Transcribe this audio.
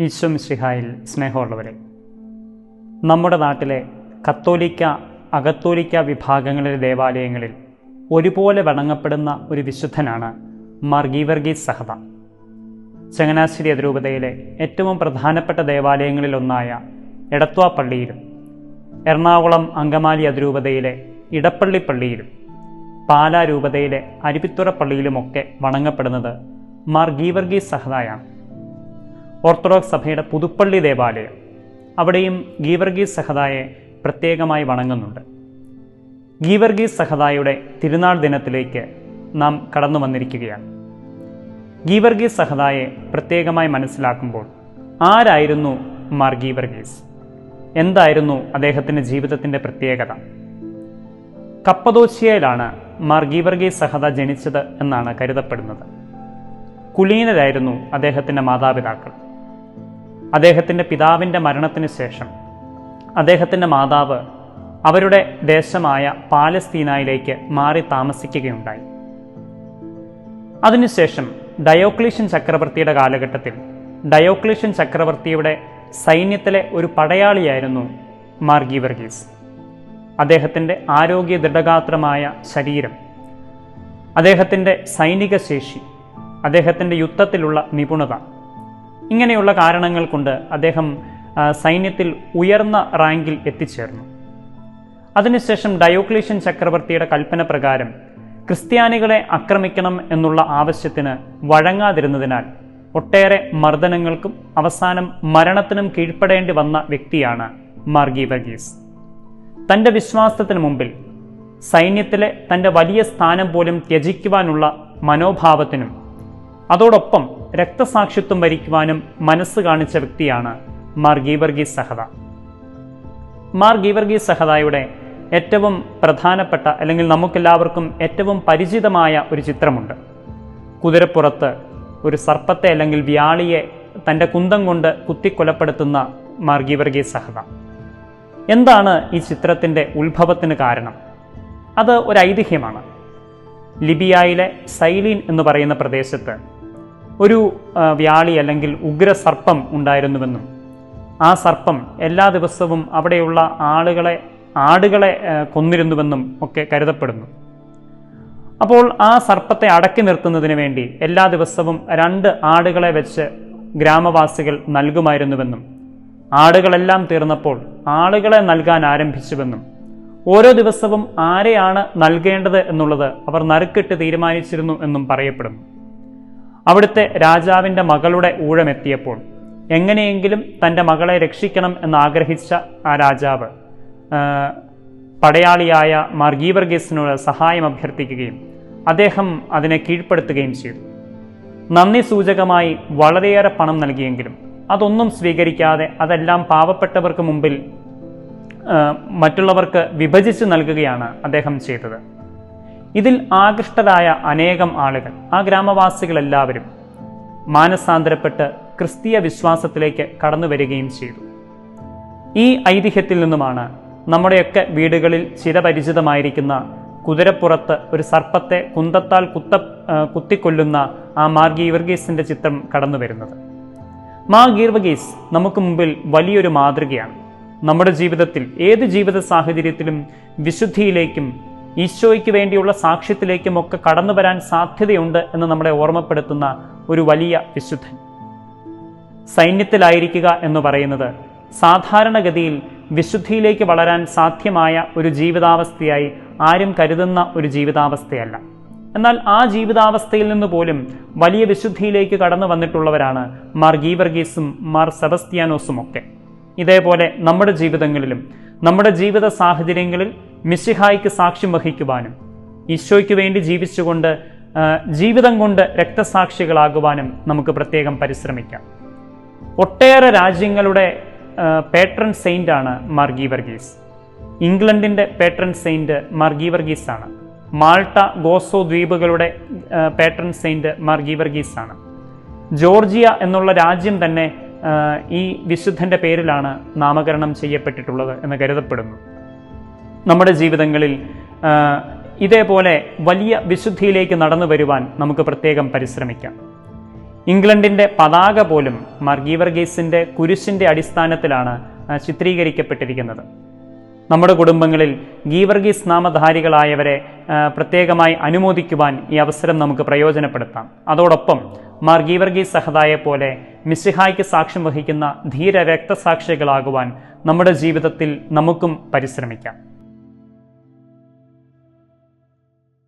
ഈശോ ശ്രീഹായിൽ സ്നേഹമുള്ളവരെ നമ്മുടെ നാട്ടിലെ കത്തോലിക്ക അകത്തോലിക്ക വിഭാഗങ്ങളിലെ ദേവാലയങ്ങളിൽ ഒരുപോലെ വണങ്ങപ്പെടുന്ന ഒരു വിശുദ്ധനാണ് മാർ ഗീവർഗീസ് സഹത ചങ്ങനാശ്ശേരി അതിരൂപതയിലെ ഏറ്റവും പ്രധാനപ്പെട്ട ദേവാലയങ്ങളിലൊന്നായ എടത്വാ പള്ളിയിലും എറണാകുളം അങ്കമാലി അതിരൂപതയിലെ ഇടപ്പള്ളി പള്ളിയിലും പാലാ രൂപതയിലെ അരുവിത്തുറ പള്ളിയിലുമൊക്കെ വണങ്ങപ്പെടുന്നത് മാർ ഗീവർഗീസ് സഹതായാണ് ഓർത്തഡോക്സ് സഭയുടെ പുതുപ്പള്ളി ദേവാലയം. അവിടെയും ഗീവർഗീസ് സഹതായെ പ്രത്യേകമായി വണങ്ങുന്നുണ്ട്. ഗീവർഗീസ് സഹതായുടെ തിരുനാൾ ദിനത്തിലേക്ക് നാം കടന്നു വന്നിരിക്കുകയാണ്. ഗീവർഗീസ് സഹതായെ പ്രത്യേകമായി മനസ്സിലാക്കുമ്പോൾ ആരായിരുന്നു മാർ ഗീവർഗീസ്? എന്തായിരുന്നു അദ്ദേഹത്തിന്റെ ജീവിതത്തിന്റെ പ്രത്യേകത? കപ്പദോശിയയിലാണ് മാർ ഗീവർഗീസ് സഹത ജനിച്ചത് എന്നാണ് കരുതപ്പെടുന്നത്. കുലീനരായിരുന്നു അദ്ദേഹത്തിന്റെ മാതാപിതാക്കൾ. അദ്ദേഹത്തിന്റെ പിതാവിന്റെ മരണത്തിന് ശേഷം അദ്ദേഹത്തിന്റെ മാതാവ് അവരുടെ ദേശമായ പാലസ്തീനായിലേക്ക് മാറി താമസിക്കുകയുണ്ടായി. അതിനുശേഷം ഡയോക്ലീഷ്യൻ ചക്രവർത്തിയുടെ കാലഘട്ടത്തിൽ ഡയോക്ലീഷ്യൻ ചക്രവർത്തിയുടെ സൈന്യത്തിലെ ഒരു പടയാളിയായിരുന്നു മാർഗി വർഗീസ് അദ്ദേഹത്തിന്റെ ആരോഗ്യ ദൃഢഗാത്രമായ ശരീരം അദ്ദേഹത്തിന്റെ സൈനിക ശേഷി അദ്ദേഹത്തിന്റെ യുദ്ധത്തിലുള്ള നിപുണത ഇങ്ങനെയുള്ള കാരണങ്ങൾ കൊണ്ട് അദ്ദേഹം സൈന്യത്തിൽ ഉയർന്ന റാങ്കിൽ എത്തിച്ചേർന്നു. അതിനുശേഷം ഡയോക്ലീഷ്യൻ ചക്രവർത്തിയുടെ കൽപ്പന പ്രകാരം ക്രിസ്ത്യാനികളെ ആക്രമിക്കണം എന്നുള്ള ആവശ്യത്തിന് വഴങ്ങാതിരുന്നതിനാൽ ഒട്ടേറെ മർദ്ദനങ്ങൾക്കും അവസാനം മരണത്തിനും കീഴ്പ്പെടേണ്ടി വന്ന വ്യക്തിയാണ് മാർഗി വർഗീസ്. തന്റെ വിശ്വാസത്തിന് മുമ്പിൽ സൈന്യത്തിലെ തന്റെ വലിയ സ്ഥാനം പോലും ത്യജിക്കുവാനുള്ള മനോഭാവത്തിനും അതോടൊപ്പം രക്തസാക്ഷിത്വം വരിക്കുവാനും മനസ്സ് കാണിച്ച വ്യക്തിയാണ് മാർ ഗീവർഗീസ് സഹദ. മാർ ഗീവർഗീസ് സഹദായുടെ ഏറ്റവും പ്രധാനപ്പെട്ട അല്ലെങ്കിൽ നമുക്കെല്ലാവർക്കും ഏറ്റവും പരിചിതമായ ഒരു ചിത്രമുണ്ട്. കുതിരപ്പുറത്ത് ഒരു സർപ്പത്തെ അല്ലെങ്കിൽ വ്യാളിയെ തന്റെ കുന്തം കൊണ്ട് കുത്തിക്കൊലപ്പെടുത്തുന്ന മാർ ഗീവർഗീസ് സഹദ. എന്താണ് ഈ ചിത്രത്തിന്റെ ഉത്ഭവത്തിന് കാരണം? അത് ഒരു ഐതിഹ്യമാണ്. ലിബിയയിലെ സൈലീൻ എന്ന് പറയുന്ന പ്രദേശത്ത് ഒരു വ്യാളി അല്ലെങ്കിൽ ഉഗ്ര സർപ്പം ഉണ്ടായിരുന്നുവെന്നും ആ സർപ്പം എല്ലാ ദിവസവും അവിടെയുള്ള ആളുകളെ ആടുകളെ കൊന്നിരുന്നുവെന്നും ഒക്കെ കരുതപ്പെടുന്നു. അപ്പോൾ ആ സർപ്പത്തെ അടക്കി നിർത്തുന്നതിന് വേണ്ടി എല്ലാ ദിവസവും രണ്ട് ആടുകളെ വെച്ച് ഗ്രാമവാസികൾ നൽകുമായിരുന്നുവെന്നും ആടുകളെല്ലാം തീർന്നപ്പോൾ ആളുകളെ നൽകാൻ ആരംഭിച്ചുവെന്നും ഓരോ ദിവസവും ആരെയാണ് നൽകേണ്ടത് എന്നുള്ളത് അവർ നറുക്കിട്ട് തീരുമാനിച്ചിരുന്നു എന്നും പറയപ്പെടുന്നു. അവിടുത്തെ രാജാവിന്റെ മകളുടെ ഊഴമെത്തിയപ്പോൾ എങ്ങനെയെങ്കിലും തന്റെ മകളെ രക്ഷിക്കണം എന്നാഗ്രഹിച്ച ആ രാജാവ് പടയാളിയായ മാർഗീവർഗീസിനോട് സഹായം അഭ്യർത്ഥിക്കുകയും അദ്ദേഹം അതിനെ കീഴ്പ്പെടുത്തുകയും ചെയ്തു. നന്ദി സൂചകമായി വളരെയേറെ പണം നൽകിയെങ്കിലും അതൊന്നും സ്വീകരിക്കാതെ അതെല്ലാം പാവപ്പെട്ടവർക്ക് മുമ്പിൽ മറ്റുള്ളവർക്ക് വിഭജിച്ച് നൽകുകയാണ് അദ്ദേഹം ചെയ്തത്. ഇതിൽ ആകൃഷ്ടരായ അനേകം ആളുകൾ ആ ഗ്രാമവാസികളെല്ലാവരും മാനസാന്തരപ്പെട്ട് ക്രിസ്തീയ വിശ്വാസത്തിലേക്ക് കടന്നു വരികയും ചെയ്തു. ഈ ഐതിഹ്യത്തിൽ നിന്നുമാണ് നമ്മുടെയൊക്കെ വീടുകളിൽ ചിരപരിചിതമായിരിക്കുന്ന കുതിരപ്പുറത്ത് ഒരു സർപ്പത്തെ കുന്തത്താൽ കുത്ത കുത്തിക്കൊല്ലുന്ന ആ മാർ ഗീവർഗീസിന്റെ ചിത്രം കടന്നു വരുന്നത്. മാ ഗീർവഗീസ് നമുക്ക് മുമ്പിൽ വലിയൊരു മാതൃകയാണ്. നമ്മുടെ ജീവിതത്തിൽ ഏത് ജീവിത സാഹചര്യത്തിലും വിശുദ്ധിയിലേക്കും ഈശോയ്ക്ക് വേണ്ടിയുള്ള സാക്ഷ്യത്തിലേക്കും ഒക്കെ കടന്നു വരാൻ സാധ്യതയുണ്ട് എന്ന് നമ്മളെ ഓർമ്മപ്പെടുത്തുന്ന ഒരു വലിയ വിശുദ്ധൻ. സൈന്യത്തിലായിരിക്കുക എന്ന് പറയുന്നത് സാധാരണഗതിയിൽ വിശുദ്ധിയിലേക്ക് വളരാൻ സാധ്യമായ ഒരു ജീവിതാവസ്ഥയായി ആരും കരുതുന്ന ഒരു ജീവിതാവസ്ഥയല്ല. എന്നാൽ ആ ജീവിതാവസ്ഥയിൽ നിന്ന് പോലും വലിയ വിശുദ്ധിയിലേക്ക് കടന്നു വന്നിട്ടുള്ളവരാണ് മാർ ഗീവർഗീസും മാർ സെബസ്ത്യാനോസും ഒക്കെ ഇതേപോലെ നമ്മുടെ ജീവിതങ്ങളിലും നമ്മുടെ ജീവിത സാഹചര്യങ്ങളിൽ മിശിഹായ്ക്ക് സാക്ഷ്യം വഹിക്കുവാനും ഈശോയ്ക്ക് വേണ്ടി ജീവിച്ചുകൊണ്ട് ജീവിതം കൊണ്ട് രക്തസാക്ഷികളാകുവാനും നമുക്ക് പ്രത്യേകം പരിശ്രമിക്കാം. ഒട്ടേറെ രാജ്യങ്ങളുടെ പേട്രൺ സെയിന്റ് ആണ് മാർ വർഗീസ്. ഇംഗ്ലണ്ടിന്റെ പേട്രൺ സെയിന്റ് മാർഗി വർഗീസ് ആണ്. മാൾട്ട ഗോസോ ദ്വീപുകളുടെ പേട്രൺ സെയിന്റ് മാർഗി വർഗീസ് ആണ്. ജോർജിയ എന്നുള്ള രാജ്യം തന്നെ ഈ വിശുദ്ധന്റെ പേരിലാണ് നാമകരണം ചെയ്യപ്പെട്ടിട്ടുള്ളത് എന്ന് കരുതപ്പെടുന്നു. നമ്മുടെ ജീവിതങ്ങളിൽ ഇതേപോലെ വലിയ വിശുദ്ധിയിലേക്ക് നടന്നു വരുവാൻ നമുക്ക് പ്രത്യേകം പരിശ്രമിക്കാം. ഇംഗ്ലണ്ടിന്റെ പതാക പോലും മർഗീവർഗീസിന്റെ കുരിശിന്റെ അടിസ്ഥാനത്തിലാണ് ചിത്രീകരിക്കപ്പെട്ടിരിക്കുന്നത്. നമ്മുടെ കുടുംബങ്ങളിൽ ഗീവർഗീസ് നാമധാരികളായവരെ പ്രത്യേകമായി അനുമോദിക്കുവാൻ ഈ അവസരം നമുക്ക് പ്രയോജനപ്പെടുത്താം. അതോടൊപ്പം മാർ ഗീവർഗീസ് സഹതായെ പോലെ മിസ്സിഹായ്ക്ക് സാക്ഷ്യം വഹിക്കുന്ന ധീര രക്തസാക്ഷികളാകുവാൻ നമ്മുടെ ജീവിതത്തിൽ നമുക്കും പരിശ്രമിക്കാം.